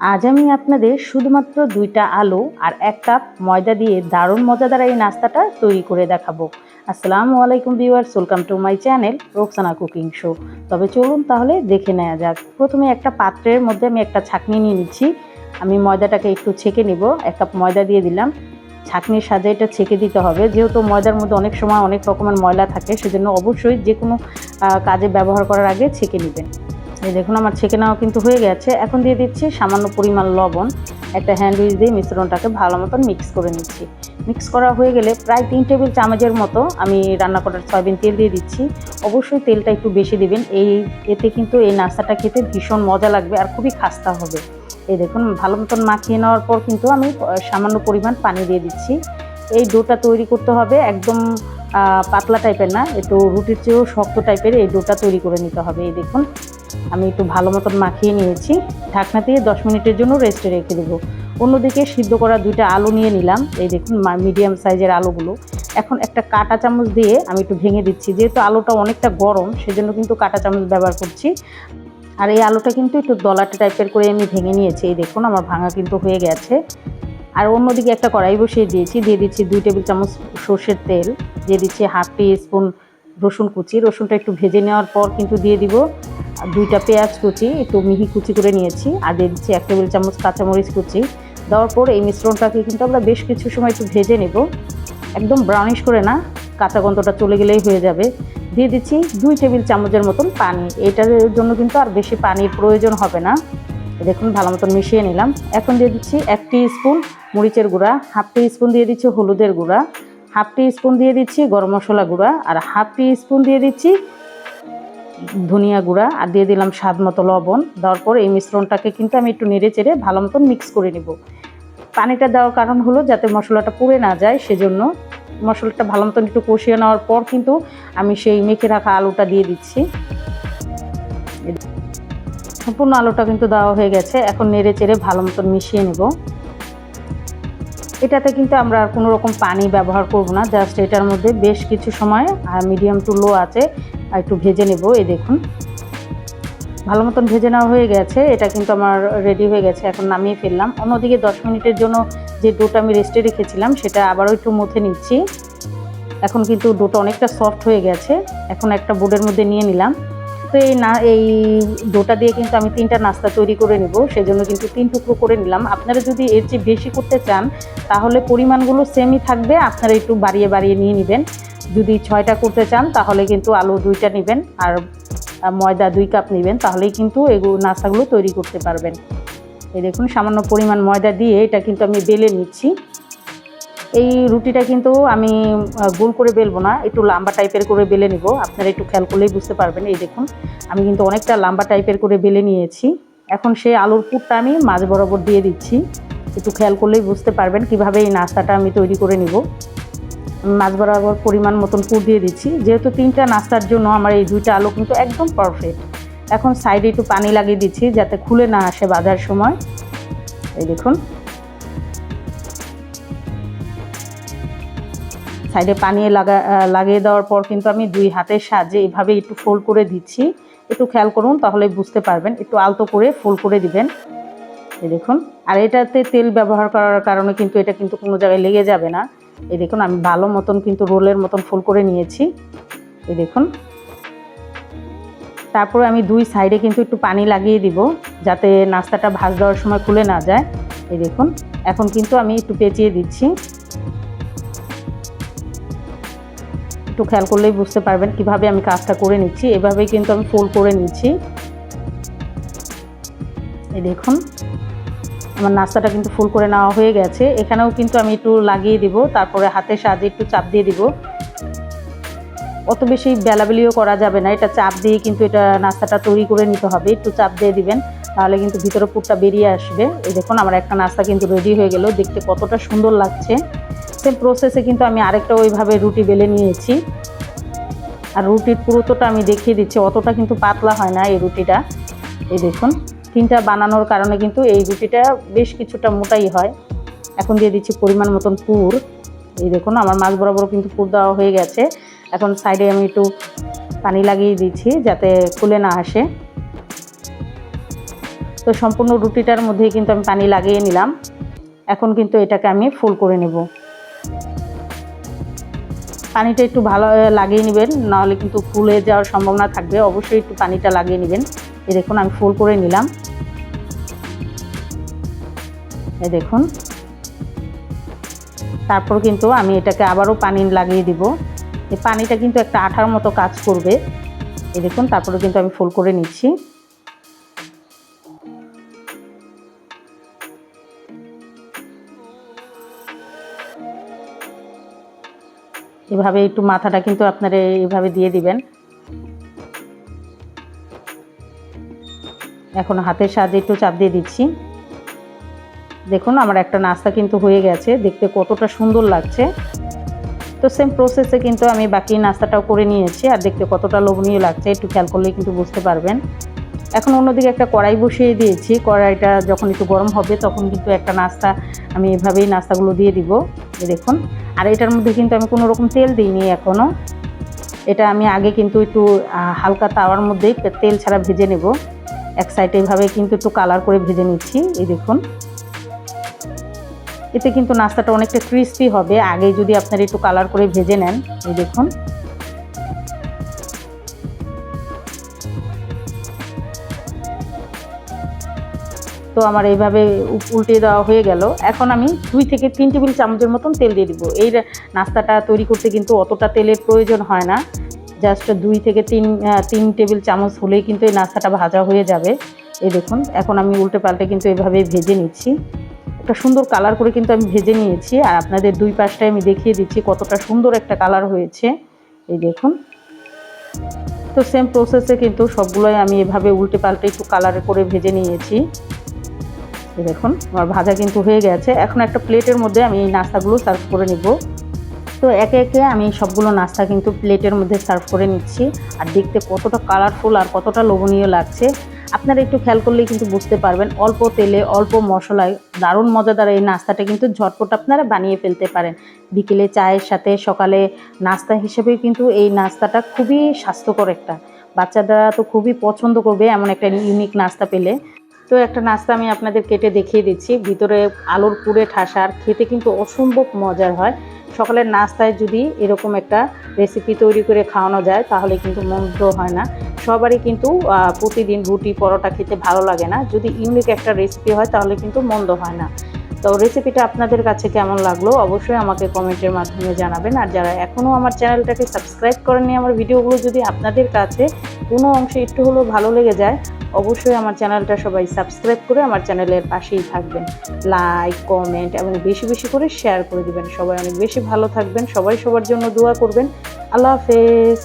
আজ আমি আপনাদের শুধুমাত্র দুইটা আলু আর এক কাপ ময়দা দিয়ে দারুণ মজাদার এই নাস্তাটা তৈরি করে দেখাবো। আসসালামু আলাইকুম viewers, welcome to my channel Roksana cooking show. তবে চলুন তাহলে দেখে নেওয়া যাক। প্রথমে একটা পাত্রের মধ্যে আমি একটা ছাকনি নিয়ে নিচ্ছি। আমি ময়দাটাকে একটু ছেঁকে নিব। এক কাপ ময়দা দিয়ে দিলাম। ছাকনির সাজে এটা ছেঁকে দিতে হবে। যেহেতু ময়দার মধ্যে অনেক সময় অনেক রকমের ময়লা থাকে, সেজন্য অবশ্যই যে কোনো কাজে ব্যবহার করার আগে ছেঁকে নেবেন। এই দেখুন, আমার ছেঁকে নেওয়া কিন্তু হয়ে গেছে। এখন দিয়ে দিচ্ছি সামান্য পরিমাণ লবণ, একটা হ্যান্ড উইচ দিয়ে মিশ্রণটাকে ভালো মতন মিক্স করে নিচ্ছি। মিক্স করা হয়ে গেলে প্রায় তিন টেবিল চামচের মতো আমি রান্না করার সয়াবিন তেল দিয়ে দিচ্ছি। অবশ্যই তেলটা একটু বেশি দিবেন। এই, এতে কিন্তু এই নাস্তাটা খেতে ভীষণ মজা লাগবে আর খুবই খাস্তা হবে। এই দেখুন, ভালো মতন মাখিয়ে নেওয়ার পর কিন্তু আমি সামান্য পরিমাণ পানি দিয়ে দিচ্ছি। এই ডোটা তৈরি করতে হবে একদম পাতলা টাইপের না, একটু রুটির চেয়েও শক্ত টাইপের এই ডোটা তৈরি করে নিতে হবে। এই দেখুন আমি একটু ভালো মতন মাখিয়ে নিয়েছি। ঢাকনা দিয়ে দশ মিনিটের জন্য রেস্টে রেখে দেবো। অন্যদিকে সিদ্ধ করা দুইটা আলু নিয়ে নিলাম। এই দেখুন মিডিয়াম সাইজের আলুগুলো। এখন একটা কাঁটা চামচ দিয়ে আমি একটু ভেঙে দিচ্ছি। যেহেতু আলুটা অনেকটা গরম, সেজন্য কিন্তু কাঁটা চামচ ব্যবহার করছি। আর এই আলুটা কিন্তু একটু দলাটে টাইপের করে আমি ভেঙে নিয়েছি। এই দেখুন, আমার ভাঙা কিন্তু হয়ে গেছে। আর অন্যদিকে একটা কড়াই বসিয়ে দিয়েছি। দিয়ে দিচ্ছি দুই টেবিল চামচ সর্ষের তেল। দিয়ে দিচ্ছি হাফ টি স্পুন রসুন কুচি। রসুনটা একটু ভেজে নেওয়ার পর কিন্তু দিয়ে দিব দুইটা পেঁয়াজ কুচি, একটু মিহি কুচি করে নিয়েছি, আর দিয়ে দিচ্ছি এক টেবিল চামচ কাঁচামরিচ কুচি। দেওয়ার পর এই মিশ্রণটাকে কিন্তু আমরা বেশ কিছু সময় একটু ভেজে নেব। একদম ব্রাউনিশ করে না, কাঁচা গন্ধটা চলে গেলেই হয়ে যাবে। দিয়ে দিচ্ছি দুই টেবিল চামচের মতন পানি। এটার জন্য কিন্তু আর বেশি পানির প্রয়োজন হবে না। দেখুন, ভালো মতন মিশিয়ে নিলাম। এখন দিয়ে দিচ্ছি এক স্পুন মরিচের গুঁড়া, হাফ টি স্পুন দিয়ে দিচ্ছি হলুদের গুঁড়া, হাফ টি স্পুন দিয়ে দিচ্ছি গরম মশলা গুঁড়া, আর হাফ টি স্পুন দিয়ে দিচ্ছি ধনিয়া গুঁড়া আর দিয়ে দিলাম স্বাদ মতো লবণ। দেওয়ার পর এই মিশ্রণটাকে কিন্তু আমি একটু নেড়ে চেড়ে ভালো মতন মিক্স করে নিব। পানিটা দেওয়ার কারণ হলো যাতে মশলাটা পুড়ে না যায়, সেজন্য মশলাটা ভালো মতন একটু কষিয়ে নেওয়ার পর কিন্তু আমি সেই মেখে রাখা আলুটা দিয়ে দিচ্ছি। সম্পূর্ণ আলুটা কিন্তু দেওয়া হয়ে গেছে, এখন নেড়ে চেড়ে ভালো মতন মিশিয়ে নেব। এটাতে কিন্তু আমরা আর কোনো রকম পানি ব্যবহার করব না, জাস্ট এটার মধ্যে বেশ কিছু সময় মিডিয়াম টু লো আছে আর একটু ভেজে নেব, এই দেখুন। ভালো মতন ভেজে নেওয়া হয়ে গেছে, এটা কিন্তু আমার রেডি হয়ে গেছে, এখন নামিয়ে ফেললাম। অন্যদিকে দশ মিনিটের জন্য যে ডোটা আমি রেস্টে রেখেছিলাম, সেটা আবারও একটু মুথে নিচ্ছি। এখন কিন্তু ডোটা অনেকটা সফট হয়ে গেছে, এখন একটা বোর্ডের মধ্যে নিয়ে নিলাম। তো এই না, এই ডোটা দিয়ে কিন্তু আমি তিনটা নাস্তা তৈরি করে নেব, সেজন্য কিন্তু তিন টুকরো করে নিলাম। আপনারা যদি এর চেয়ে বেশি করতে চান, তাহলে পরিমাণগুলো সেমই থাকবে, আপনারা একটু বাড়িয়ে বাড়িয়ে নিয়ে নেবেন। যদি ছয়টা করতে চান, তাহলে কিন্তু আলু দুইটা নেবেন আর ময়দা দুই কাপ নেবেন, তাহলেই কিন্তু এগুলো নাস্তাগুলো তৈরি করতে পারবেন। এই দেখুন, সামান্য পরিমাণ ময়দা দিয়ে এটা কিন্তু আমি বেলে নিচ্ছি। এই রুটিটা কিন্তু আমি গোল করে বেলবো না, একটু লম্বা টাইপের করে বেলে নিব। আপনারা একটু খেয়াল করলেই বুঝতে পারবেন। এই দেখুন, আমি কিন্তু অনেকটা লম্বা টাইপের করে বেলে নিয়েছি। এখন সেই আলুর পুরটা আমি মাঝ বরাবর দিয়ে দিচ্ছি। একটু খেয়াল করলেই বুঝতে পারবেন কীভাবে এই নাস্তাটা আমি তৈরি করে নিব। মাছ বরাবর পরিমাণ মতন পুর দিয়ে দিচ্ছি। যেহেতু তিনটা নাস্তার জন্য আমার এই দুইটা আলু কিন্তু একদম পারফেক্ট এখন সাইডে একটু পানি লাগিয়ে দিচ্ছি যাতে খুলে না আসে বাজার সময়। এই দেখুন। সাইডে পানি লাগা লাগিয়ে দেওয়ার পর কিন্তু আমি দুই হাতের সাহায্যে এইভাবে একটু ফোল্ড করে দিচ্ছি। একটু খেয়াল করুন, তাহলে বুঝতে পারবেন। একটু আলতো করে ফোল্ড করে দিবেন। এই দেখুন। আর এটাতে তেল ব্যবহার করার কারণে কিন্তু এটা কিন্তু কোনো জায়গায় লেগে যাবে না। এই দেখুন, আমি ভালো মতন কিন্তু রোলের মতন ফোল্ড করে নিয়েছি। এই দেখুন। তারপরে আমি দুই সাইডে কিন্তু একটু পানি লাগিয়ে দিব, যাতে নাস্তাটা ভাজ দেওয়ার সময় খুলে না যায়। এই দেখুন, এখন কিন্তু আমি একটু পেঁচিয়ে দিচ্ছি। একটু খেয়াল করলেই বুঝতে পারবেন কীভাবে আমি কাজটা করে নিচ্ছি। এভাবেই কিন্তু আমি ফোল্ড করে নিচ্ছি। এই দেখুন। আমার নাস্তাটা কিন্তু ফুল করে নেওয়া হয়ে গেছে। এখানেও কিন্তু আমি একটু লাগিয়ে দিব, তারপরে হাতের সাহায্যে একটু চাপ দিয়ে দিব। অত বেশি বেলাবেলিও করা যাবে না, এটা চাপ দিয়ে কিন্তু এটা নাস্তাটা তৈরি করে নিতে হবে। একটু চাপ দিয়ে দিবেন, তাহলে কিন্তু ভিতরে পুরটা বেরিয়ে আসবে। এই দেখুন, আমার একটা নাস্তা কিন্তু রেডি হয়ে গেল, দেখতে কতটা সুন্দর লাগছে। সেম প্রসেসে কিন্তু আমি আরেকটা ওইভাবে রুটি বেলে নিয়েছি। আর রুটির পুরোটোটা আমি দেখিয়ে দিচ্ছি, অতটা কিন্তু পাতলা হয় না এই রুটিটা। এই দেখুন। তিনটা বানানোর কারণে কিন্তু এই রুটিটা বেশ কিছুটা মোটাই হয়। এখন দিয়ে দিচ্ছি পরিমাণ মতন পুর। এই দেখুন, আমার মাছ বরাবর কিন্তু পুর দেওয়া হয়ে গেছে। এখন সাইডে আমি একটু পানি লাগিয়ে দিচ্ছি যাতে খুলে না আসে। তো সম্পূর্ণ রুটিটার মধ্যেই কিন্তু আমি পানি লাগিয়ে নিলাম। এখন কিন্তু এটাকে আমি ফুল করে নেব। পানিটা একটু ভালো লাগিয়ে নেবেন, নাহলে কিন্তু ফুলে যাওয়ার সম্ভাবনা থাকবে। অবশ্যই একটু পানিটা লাগিয়ে নেবেন। এই দেখুন, আমি ফুল করে নিলাম। এই দেখুন। তারপর কিন্তু আমি এটাকে আবারও পানি লাগিয়ে দিব। এই পানিটা কিন্তু একটা আঠার মতো কাজ করবে। এই দেখুন, তারপরে কিন্তু আমি ফুল করে নিচ্ছি। এভাবে একটু মাথাটা কিন্তু আপনারা এইভাবে দিয়ে দিবেন। এখন হাতের সাহায্যে একটু চাপ দিয়ে দিচ্ছি। দেখুন, আমার একটা নাস্তা কিন্তু হয়ে গেছে। দেখতে কতটা সুন্দর লাগছে। তো সেম প্রসেসে কিন্তু আমি বাকি নাস্তাটাও করে নিয়েছি। আর দেখতে কতটা লোভনীয় লাগছে, একটু খেয়াল করলেই কিন্তু বুঝতে পারবেন। এখন অন্যদিকে একটা কড়াই বসিয়ে দিয়েছি। কড়াইটা যখন একটু গরম হবে, তখন কিন্তু একটা নাস্তা আমি এভাবেই নাস্তাগুলো দিয়ে দিব। দেখুন। আর এটার মধ্যে কিন্তু আমি কোনো রকম তেল দিইনি এখনও এটা আমি আগে কিন্তু একটু হালকা তাওয়ার মধ্যেই তেল ছাড়া ভেজে নেব। এক সাইডে এভাবে কিন্তু একটু কালার করে ভেজে নিচ্ছি। এই দেখুন। এতে কিন্তু নাস্তাটা অনেকটা ক্রিস্পি হবে। আগে যদি আপনারা একটু কালার করে ভেজে নেন, এই দেখুন। তো আমার এইভাবে উল্টে দেওয়া হয়ে গেল। এখন আমি দুই থেকে তিন টেবিল চামচের মতন তেল দিয়ে দিব। এই নাস্তাটা তৈরি করতে কিন্তু অতটা তেলের প্রয়োজন হয় না। জাস্ট দুই থেকে তিন তিন টেবিল চামচ হলেই কিন্তু এই নাস্তাটা ভাজা হয়ে যাবে। এই দেখুন, এখন আমি উল্টে পাল্টে কিন্তু এভাবে ভেজে নিচ্ছি। একটা সুন্দর কালার করে কিন্তু আমি ভেজে নিয়েছি। আর আপনাদের দুই পাশটায় আমি দেখিয়ে দিচ্ছি কতটা সুন্দর একটা কালার হয়েছে। এই দেখুন। তো সেম প্রসেসে কিন্তু সবগুলোই আমি এভাবে উল্টে পাল্টে একটু কালার করে ভেজে নিয়েছি। দেখুন, আমার ভাজা কিন্তু হয়ে গেছে। এখন একটা প্লেটের মধ্যে আমি এই নাস্তাগুলো সার্ভ করে নিব। তো একে একে আমি সবগুলো নাস্তা কিন্তু প্লেটের মধ্যে সার্ভ করে নিচ্ছি। আর দেখতে কতটা কালারফুল আর কতটা লোভনীয় লাগছে। আপনারা একটু খেয়াল করলেই কিন্তু বুঝতে পারবেন, অল্প তেলে, অল্প মশলায় দারুণ মজাদার এই নাস্তাটা কিন্তু ঝটপট আপনারা বানিয়ে ফেলতে পারেন। বিকেলে চায়ের সাথে, সকালে নাস্তা হিসেবে কিন্তু এই নাস্তাটা খুবই স্বাস্থ্যকর একটা। বাচ্চারা তো খুবই পছন্দ করবে এমন একটা ইউনিক নাস্তা পেলে। তো একটা নাস্তা আমি আপনাদের কেটে দেখিয়ে দিচ্ছি। ভিতরে আলুর পুরে ঠাসার খেতে কিন্তু অসম্ভব মজার হয়। সকালের নাস্তায় যদি এরকম একটা রেসিপি তৈরি করে খাওয়ানো যায়, তাহলে কিন্তু মন্দ হয় না। সবারই কিন্তু প্রতিদিন রুটি, পরোটা খেতে ভালো লাগে না। যদি ইউনিক একটা রেসিপি হয়, তাহলে কিন্তু মন্দ হয় না। তো রেসিপিটা আপনাদের কাছে কেমন লাগল, অবশ্যই আমাকে কমেন্টের মাধ্যমে জানাবেন। আর যারা এখনও আমার চ্যানেলটাকে সাবস্ক্রাইব করেননি, আমার ভিডিওগুলো যদি আপনাদের কাছে কোনো অংশে একটু হলেও ভালো লেগে যায় অবশ্যই আমার চ্যানেলটা সবাই সাবস্ক্রাইব করে আমার চ্যানেলের পাশেই থাকবেন। লাইক কমেন্ট এবং বেশি বেশি করে শেয়ার করে দিবেন। সবাই অনেক বেশি ভালো থাকবেন। সবাই সবার জন্য দোয়া করবেন। আল্লাহ হাফেজ।